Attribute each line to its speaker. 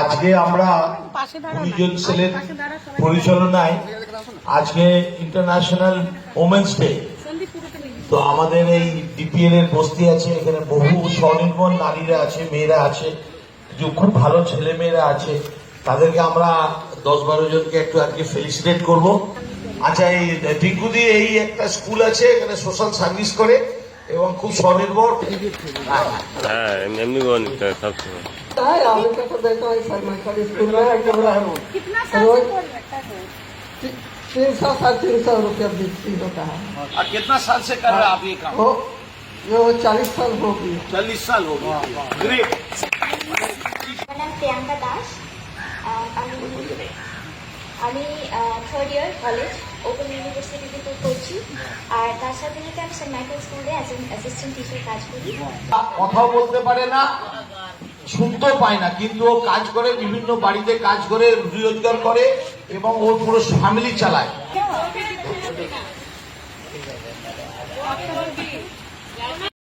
Speaker 1: আজকে আমরা কুড়িজন সেলের পরিচালনায় আজকে ইন্টারন্যাশনাল ওমেন্স ডে তো আমাদের এই ডিপিএল এর বস্তি আছে এখানে বহু স্বনির্ভর নারীরা আছে মেয়েরা আছে যে খুব ভালো ছেলে মেয়েরা আছে। তাদেরকে আমরা দশ বারো জনকে একটু আজকে ফেলিসিটেট করব। আচ্ছা এই টিঙ্কুদি এই একটা স্কুল আছে এখানে সোশ্যাল সার্ভিস করে এবং খুব স্বনির্ভর।
Speaker 2: হ্যাঁ এমনি এমনি গণিত সবসময়
Speaker 3: है आगे का तो देखा है सरकारी स्कूल में है जब रहा हूँ
Speaker 4: कितना साल
Speaker 3: रोज
Speaker 4: से कोर्स बैठा है
Speaker 3: ती- तीन सौ साढ़े तीन सौ रुपया बिकती होता है
Speaker 5: और कितना साल से कर रहे हैं आप ये काम
Speaker 3: वो ये वो चालीस साल हो गई
Speaker 5: चालीस साल हो गया ग्रेट
Speaker 6: আমার নাম প্রিয়াঙ্কা দাস আহ, আমি আমি থার্ড ইয়ার কলেজ ওপেন ইউনিভার্সিটিতে পড়ছি আর তার সাথে সাথে আমি সেন্ট মাইকেল স্কুলে অ্যাজ এন অ্যাসিস্ট্যান্ট টিচার কাজ করি
Speaker 1: কথাও বলতে পারে না শুনতেও পায় না, কিন্তু ও কাজ করে, বিভিন্ন বাড়িতে কাজ করে, রুজি রোজগার করে এবং ও পুরো ফ্যামিলি চালায়।